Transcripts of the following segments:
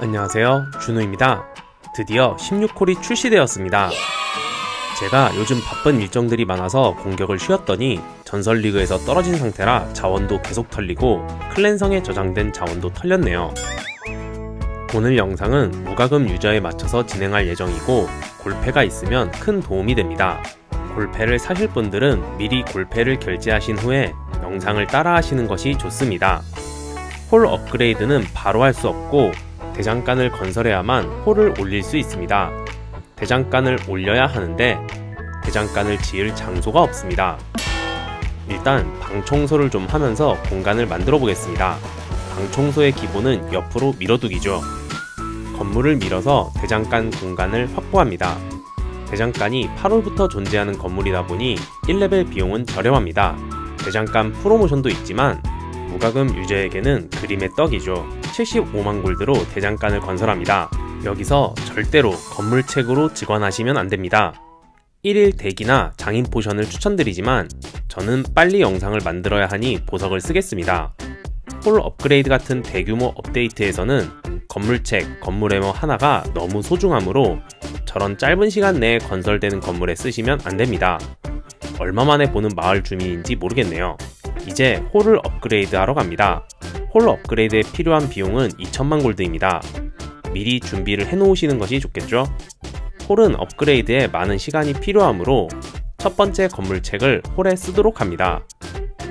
안녕하세요. 준우입니다. 드디어 16콜이 출시되었습니다. 제가 요즘 바쁜 일정들이 많아서 공격을 쉬었더니 전설 리그에서 떨어진 상태라 자원도 계속 털리고 클랜성에 저장된 자원도 털렸네요. 오늘 영상은 무과금 유저에 맞춰서 진행할 예정이고 골패가 있으면 큰 도움이 됩니다. 골패를 사실 분들은 미리 골패를 결제하신 후에 영상을 따라 하시는 것이 좋습니다. 홀 업그레이드는 바로 할 수 없고 대장간을 건설해야만 홀을 올릴 수 있습니다. 대장간을 올려야 하는데 대장간을 지을 장소가 없습니다. 일단 방 청소를 좀 하면서 공간을 만들어 보겠습니다. 방 청소의 기본은 옆으로 밀어두기죠. 건물을 밀어서 대장간 공간을 확보합니다. 대장간이 8월부터 존재하는 건물이다 보니 1레벨 비용은 저렴합니다. 대장간 프로모션도 있지만 무과금 유저에게는 그림의 떡이죠. 75만 골드로 대장간을 건설합니다. 여기서 절대로 건물책으로 직원하시면 안 됩니다. 1일 대기나 장인 포션을 추천드리지만 저는 빨리 영상을 만들어야 하니 보석을 쓰겠습니다. 홀 업그레이드 같은 대규모 업데이트에서는 건물책, 건물 해머 하나가 너무 소중하므로 저런 짧은 시간 내에 건설되는 건물에 쓰시면 안 됩니다. 얼마 만에 보는 마을 주민인지 모르겠네요. 이제 홀을 업그레이드 하러 갑니다. 홀 업그레이드에 필요한 비용은 2천만 골드입니다. 미리 준비를 해 놓으시는 것이 좋겠죠? 홀은 업그레이드에 많은 시간이 필요하므로 첫 번째 건물책을 홀에 쓰도록 합니다.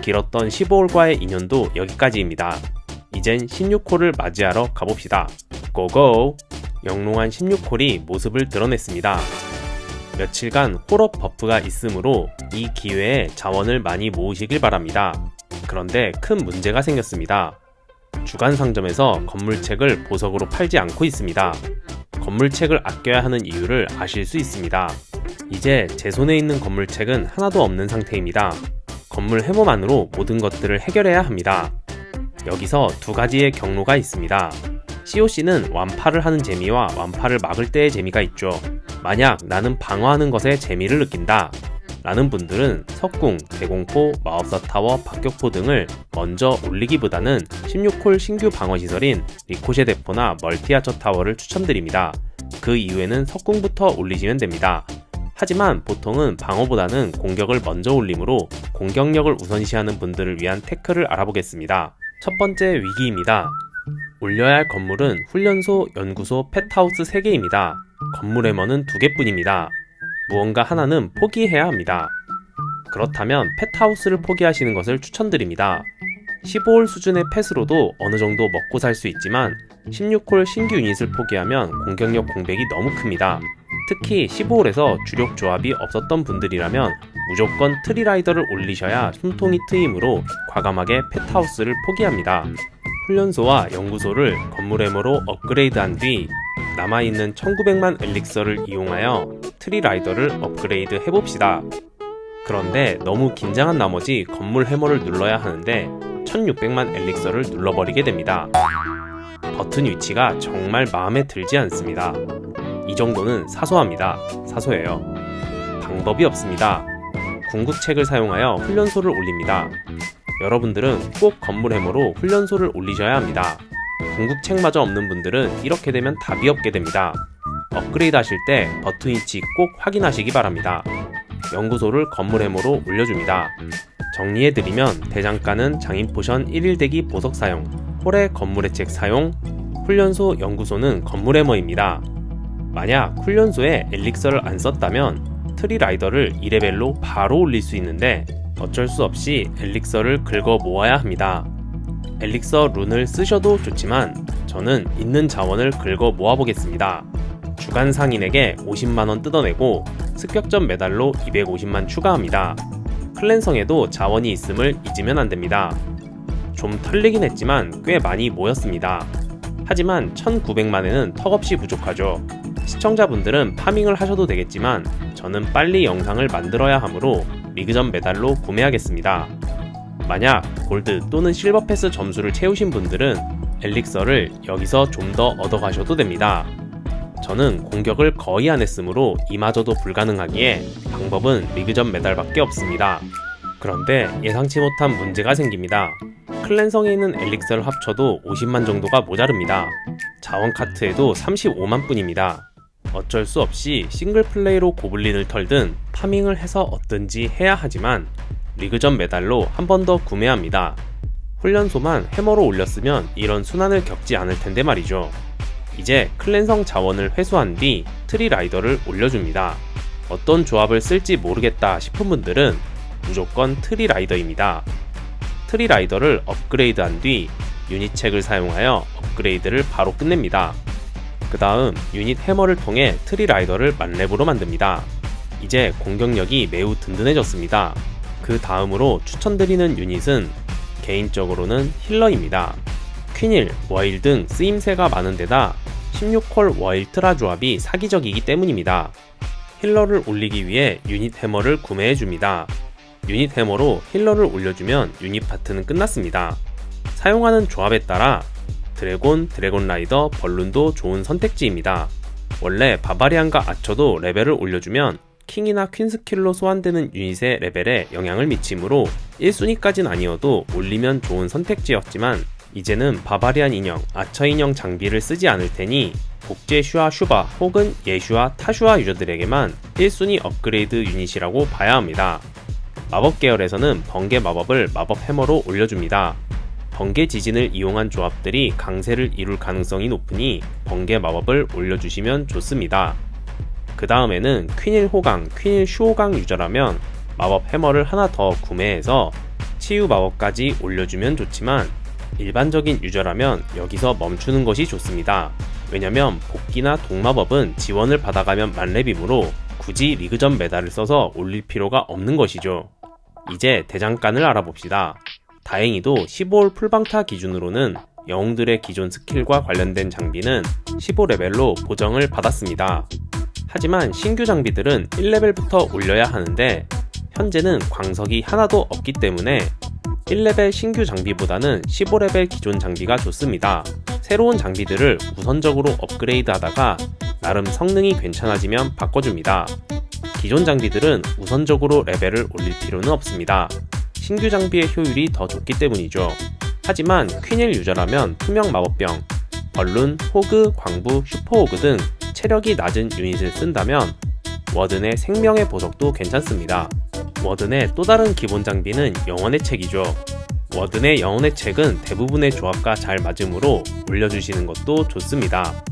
길었던 15홀과의 인연도 여기까지입니다. 이젠 16홀을 맞이하러 가봅시다. 고고! 영롱한 16홀이 모습을 드러냈습니다. 며칠간 홀업 버프가 있으므로 이 기회에 자원을 많이 모으시길 바랍니다. 그런데 큰 문제가 생겼습니다. 주간 상점에서 건물책을 보석으로 팔지 않고 있습니다. 건물책을 아껴야 하는 이유를 아실 수 있습니다. 이제 제 손에 있는 건물책은 하나도 없는 상태입니다. 건물 해모만으로 모든 것들을 해결해야 합니다. 여기서 두 가지의 경로가 있습니다. COC는 완파를 하는 재미와 완파를 막을 때의 재미가 있죠. 만약 나는 방어하는 것에 재미를 느낀다. 라는 분들은 석궁, 대공포, 마법사 타워, 박격포 등을 먼저 올리기보다는 16홀 신규 방어 시설인 리코쉐 대포나 멀티아처 타워를 추천드립니다. 그 이후에는 석궁부터 올리시면 됩니다. 하지만 보통은 방어보다는 공격을 먼저 올리므로 공격력을 우선시하는 분들을 위한 태클을 알아보겠습니다. 첫 번째 위기입니다. 올려야 할 건물은 훈련소, 연구소, 펫하우스 3개입니다. 건물 해머는 2개뿐입니다. 무언가 하나는 포기해야 합니다. 그렇다면 펫하우스를 포기하시는 것을 추천드립니다. 15홀 수준의 펫으로도 어느 정도 먹고 살 수 있지만 16홀 신규 유닛을 포기하면 공격력 공백이 너무 큽니다. 특히 15홀에서 주력 조합이 없었던 분들이라면 무조건 트리라이더를 올리셔야 숨통이 트이므로 과감하게 펫하우스를 포기합니다. 훈련소와 연구소를 건물 해머로 업그레이드한 뒤 남아있는 1900만 엘릭서를 이용하여 트리라이더를 업그레이드 해봅시다. 그런데 너무 긴장한 나머지 건물 해머를 눌러야 하는데 1600만 엘릭서를 눌러버리게 됩니다. 버튼 위치가 정말 마음에 들지 않습니다. 이 정도는 사소합니다. 사소해요. 방법이 없습니다. 궁극책을 사용하여 훈련소를 올립니다. 여러분들은 꼭 건물 해머로 훈련소를 올리셔야 합니다. 궁극책마저 없는 분들은 이렇게 되면 답이 없게 됩니다. 업그레이드 하실 때 버튼 위치 꼭 확인하시기 바랍니다. 연구소를 건물 해머로 올려줍니다. 정리해드리면 대장간은 장인 포션 1일 대기 보석 사용, 홀의 건물의 책 사용, 훈련소 연구소는 건물 해머입니다. 만약 훈련소에 엘릭서를 안 썼다면 트리 라이더를 2레벨로 바로 올릴 수 있는데 어쩔 수 없이 엘릭서를 긁어 모아야 합니다. 엘릭서 룬을 쓰셔도 좋지만 저는 있는 자원을 긁어 모아보겠습니다. 주간 상인에게 50만원 뜯어내고 습격전 메달로 250만 추가합니다. 클랜성에도 자원이 있음을 잊으면 안됩니다. 좀 털리긴 했지만 꽤 많이 모였습니다. 하지만 1900만에는 턱없이 부족하죠. 시청자분들은 파밍을 하셔도 되겠지만 저는 빨리 영상을 만들어야 하므로 리그전 메달로 구매하겠습니다. 만약 골드 또는 실버 패스 점수를 채우신 분들은 엘릭서를 여기서 좀 더 얻어가셔도 됩니다. 저는 공격을 거의 안 했으므로 이마저도 불가능하기에 방법은 리그전 메달밖에 없습니다. 그런데 예상치 못한 문제가 생깁니다. 클랜성에 있는 엘릭서를 합쳐도 50만 정도가 모자릅니다. 자원 카트에도 35만 뿐입니다. 어쩔 수 없이 싱글 플레이로 고블린을 털든 파밍을 해서 얻든지 해야 하지만 리그전 메달로 한 번 더 구매합니다. 훈련소만 해머로 올렸으면 이런 순환을 겪지 않을 텐데 말이죠. 이제 클랜성 자원을 회수한 뒤 트리 라이더를 올려줍니다. 어떤 조합을 쓸지 모르겠다 싶은 분들은 무조건 트리 라이더입니다. 트리 라이더를 업그레이드한 뒤 유닛 책을 사용하여 업그레이드를 바로 끝냅니다. 그 다음 유닛 해머를 통해 트리 라이더를 만렙으로 만듭니다. 이제 공격력이 매우 든든해졌습니다. 그 다음으로 추천드리는 유닛은 개인적으로는 힐러입니다. 퀸일, 워일 등 쓰임새가 많은 데다 16콜 워일 트라 조합이 사기적이기 때문입니다. 힐러를 올리기 위해 유닛 해머를 구매해줍니다. 유닛 해머로 힐러를 올려주면 유닛 파트는 끝났습니다. 사용하는 조합에 따라 드래곤, 드래곤 라이더, 벌룬도 좋은 선택지입니다. 원래 바바리안과 아처도 레벨을 올려주면 킹이나 퀸 스킬로 소환되는 유닛의 레벨에 영향을 미치므로 1순위까진 아니어도 올리면 좋은 선택지였지만 이제는 바바리안 인형, 아처 인형 장비를 쓰지 않을 테니 복제 슈아 슈바 혹은 예슈아 타슈아 유저들에게만 1순위 업그레이드 유닛이라고 봐야 합니다. 마법 계열에서는 번개 마법을 마법 해머로 올려줍니다. 번개 지진을 이용한 조합들이 강세를 이룰 가능성이 높으니 번개 마법을 올려주시면 좋습니다. 그 다음에는 퀸일 호강, 퀸일 슈호강 유저라면 마법 해머를 하나 더 구매해서 치유 마법까지 올려주면 좋지만 일반적인 유저라면 여기서 멈추는 것이 좋습니다. 왜냐면 복기나 동마법은 지원을 받아가면 만렙이므로 굳이 리그전 메달을 써서 올릴 필요가 없는 것이죠. 이제 대장간을 알아봅시다. 다행히도 15홀 풀방타 기준으로는 영웅들의 기존 스킬과 관련된 장비는 15레벨로 보정을 받았습니다. 하지만 신규 장비들은 1레벨부터 올려야 하는데 현재는 광석이 하나도 없기 때문에 1레벨 신규 장비보다는 15레벨 기존 장비가 좋습니다. 새로운 장비들을 우선적으로 업그레이드 하다가 나름 성능이 괜찮아지면 바꿔줍니다. 기존 장비들은 우선적으로 레벨을 올릴 필요는 없습니다. 신규 장비의 효율이 더 좋기 때문이죠. 하지만 퀸일 유저라면 투명 마법병, 벌룬, 호그, 광부, 슈퍼호그 등 체력이 낮은 유닛을 쓴다면 워든의 생명의 보석도 괜찮습니다. 워든의 또 다른 기본 장비는 영혼의 책이죠. 워든의 영혼의 책은 대부분의 조합과 잘 맞으므로 올려주시는 것도 좋습니다.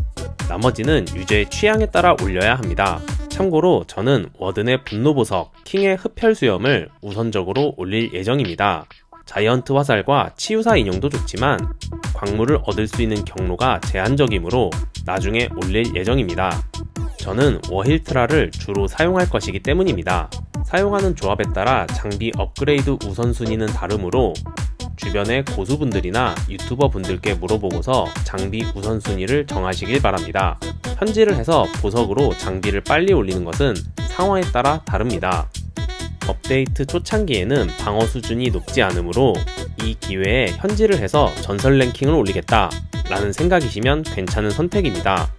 나머지는 유저의 취향에 따라 올려야 합니다. 참고로 저는 워든의 분노보석, 킹의 흡혈수염을 우선적으로 올릴 예정입니다. 자이언트 화살과 치유사 인형도 좋지만 광물을 얻을 수 있는 경로가 제한적이므로 나중에 올릴 예정입니다. 저는 워힐트라를 주로 사용할 것이기 때문입니다. 사용하는 조합에 따라 장비 업그레이드 우선순위는 다르므로 주변의 고수분들이나 유튜버 분들께 물어보고서 장비 우선순위를 정하시길 바랍니다. 현질을 해서 보석으로 장비를 빨리 올리는 것은 상황에 따라 다릅니다. 업데이트 초창기에는 방어 수준이 높지 않으므로 이 기회에 현질을 해서 전설 랭킹을 올리겠다 라는 생각이시면 괜찮은 선택입니다.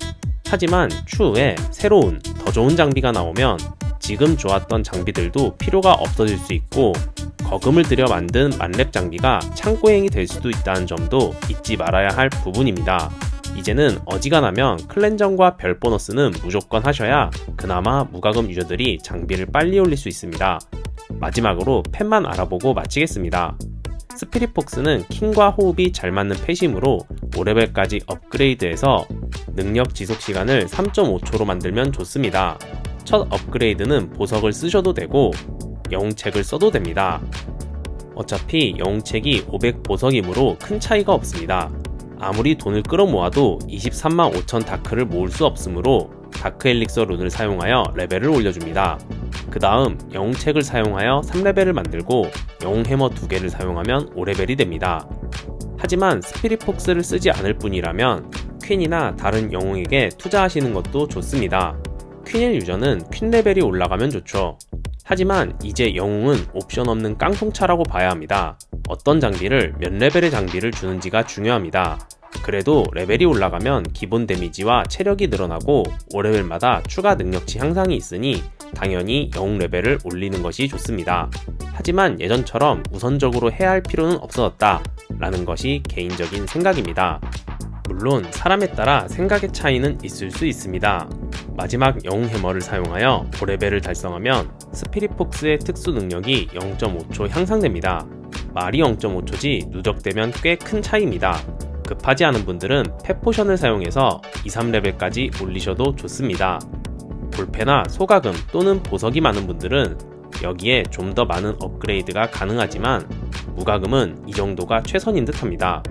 하지만 추후에 새로운 더 좋은 장비가 나오면 지금 좋았던 장비들도 필요가 없어질 수 있고 거금을 들여 만든 만렙 장비가 창고행이 될 수도 있다는 점도 잊지 말아야 할 부분입니다. 이제는 어지간하면 클렌전과 별 보너스는 무조건 하셔야 그나마 무과금 유저들이 장비를 빨리 올릴 수 있습니다. 마지막으로 펫만 알아보고 마치겠습니다. 스피릿폭스는 킹과 호흡이 잘 맞는 펫이므로 5레벨까지 업그레이드해서 능력 지속 시간을 3.5초로 만들면 좋습니다. 첫 업그레이드는 보석을 쓰셔도 되고 영웅책을 써도 됩니다. 어차피 영웅책이 500 보석이므로 큰 차이가 없습니다. 아무리 돈을 끌어모아도 23만 5천 다크를 모을 수 없으므로 다크 엘릭서 룬을 사용하여 레벨을 올려줍니다. 그 다음 영웅책을 사용하여 3레벨을 만들고 영웅 해머 2개를 사용하면 5레벨이 됩니다. 하지만 스피릿 폭스를 쓰지 않을 뿐이라면 퀸이나 다른 영웅에게 투자하시는 것도 좋습니다. 퀸일 유저는 퀸 레벨이 올라가면 좋죠. 하지만 이제 영웅은 옵션 없는 깡통차라고 봐야 합니다. 어떤 장비를 몇 레벨의 장비를 주는지가 중요합니다. 그래도 레벨이 올라가면 기본 데미지와 체력이 늘어나고 5레벨마다 추가 능력치 향상이 있으니 당연히 영웅 레벨을 올리는 것이 좋습니다. 하지만 예전처럼 우선적으로 해야 할 필요는 없어졌다 라는 것이 개인적인 생각입니다. 물론 사람에 따라 생각의 차이는 있을 수 있습니다. 마지막 영웅 해머를 사용하여 5레벨을 달성하면 스피릿 폭스의 특수 능력이 0.5초 향상됩니다. 말이 0.5초지 누적되면 꽤 큰 차이입니다. 급하지 않은 분들은 펫포션을 사용해서 2, 3레벨까지 올리셔도 좋습니다. 골패나 소가금 또는 보석이 많은 분들은 여기에 좀 더 많은 업그레이드가 가능하지만 무가금은 이 정도가 최선인 듯 합니다.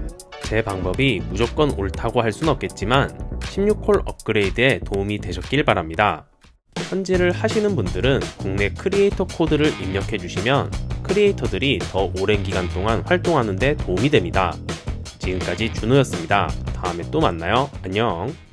제 방법이 무조건 옳다고 할 순 없겠지만 16콜 업그레이드에 도움이 되셨길 바랍니다. 현질을 하시는 분들은 국내 크리에이터 코드를 입력해 주시면 크리에이터들이 더 오랜 기간 동안 활동하는데 도움이 됩니다. 지금까지 준호였습니다. 다음에 또 만나요. 안녕.